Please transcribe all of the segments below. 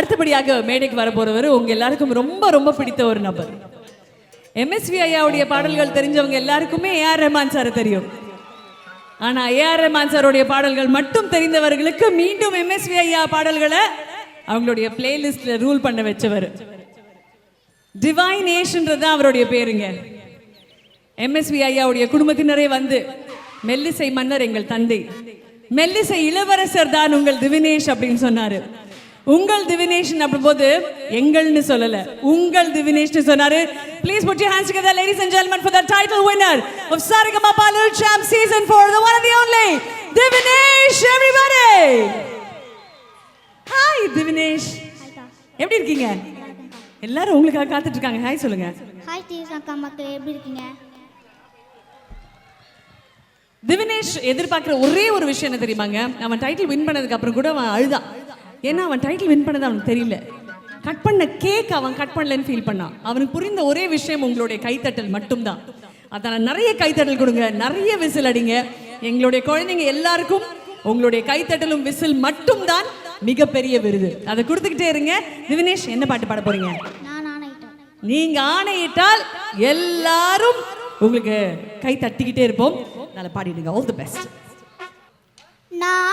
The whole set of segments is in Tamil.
அடுத்தபடியாக மேடைக்கு வர உங்க எல்லாருக்கும் ரொம்ப ரொம்ப பிடித்த ஒரு நபர். எம்எஸ்வி ஐயாவுடைய பாடல்கள் தெரிஞ்சவங்க எல்லாருக்குமே ஏஆர் ரஹ்மான் சார் தெரியும். ஆனா ஏஆர் ரஹ்மான் சாருடைய பாடல்கள் மட்டும் தெரிந்தவர்களுக்கு மீண்டும் எம்எஸ்வி ஐயா பாடல்களை அவங்களுடைய பிளேலிஸ்ட்ல ரூல் பண்ண வச்சவர். டிவைனேஷன்றது தான் அவருடைய பேருங்க. எம்எஸ்வி ஐயாவுடைய குடும்பத்தினரே வந்து மெல்லிசை மன்னர் எங்கள் தந்தை. மெல்லிசை இளவரசர் தான் உங்கள் திவினேஷ் அப்படின்னு சொன்னாரு. உங்கள் திவினேஷன் அப்படிம்போது எங்கள்னு சொல்லல. உங்கள் திவினேஷ்னு சொன்னாரு. Please put your hands together ladies and gentlemen for the title winner of Sarigama Little Champ season 4 the one and the only Divinesh everybody! Hi Divinesh எப்படி இருக்கீங்க? எல்லாரும் உங்களுக்காக காத்துட்டு இருக்காங்க ஹாய் சொல்லுங்க ஹாய் அக்கா மக்கள் எப்படி இருக்கீங்க? திவினேஷ் எதிர்பார்க்குற ஒரே ஒரு விஷயம் என்ன தெரியுமாங்க? அவன் டைட்டில் வின் பண்ணதுக்கு அப்புறம் கூட அவன் அழுதான். ஏன்னா அவன் டைட்டில் வின் பண்ணது அவனுக்கு தெரியல. கட் பண்ண கேக் அவன் கட் பண்ணலன்னு ஃபீல் பண்ணான் அவனுக்கு புரிந்த ஒரே விஷயம் உங்களுடைய கைத்தட்டல் மட்டும்தான். அதான் நிறைய கைத்தட்டல் கொடுங்க நிறைய விசில் அடிங்க. எங்களுடைய குழந்தைங்க எல்லாருக்கும் உங்களுடைய கைத்தட்டலும் விசில் மட்டும்தான் மிகப்பெரிய விருது. அதை கொடுத்துக்கிட்டே இருங்க. திவினேஷ் என்ன பாட்டு பாட போறீங்க? நீங்க ஆணையிட்டால் எல்லாரும் உங்களுக்கு கை தட்டிக்கிட்டே இருப்போம். நல்லா பாடிடுங்க. ஆல் தி பெஸ்ட் நான்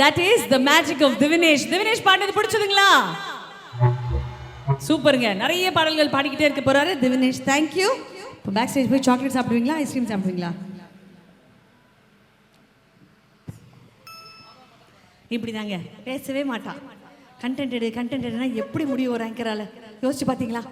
that is the magic of Divinesh Divinesh பாடினது பிடிச்சதுங்களா? சூப்பருங்க. நிறைய பாடல்கள் பாடிக்கிட்டே இருக்க போறாரு. திவினேஷ் தேங்க்யூ இப்போ பேக் ஸ்டேஜ் போய் சாக்லேட் சாப்பிடுவீங்களா? ஐஸ்கிரீம் சாப்பிடுவீங்களா? இப்படி தாங்க பேசவே மாட்டான் கண்டென்ட் எடு கண்டென்ட் எடுனா எப்படி முடியும் ஒரு ஆங்கரால யோசிச்சு பார்த்தீங்களா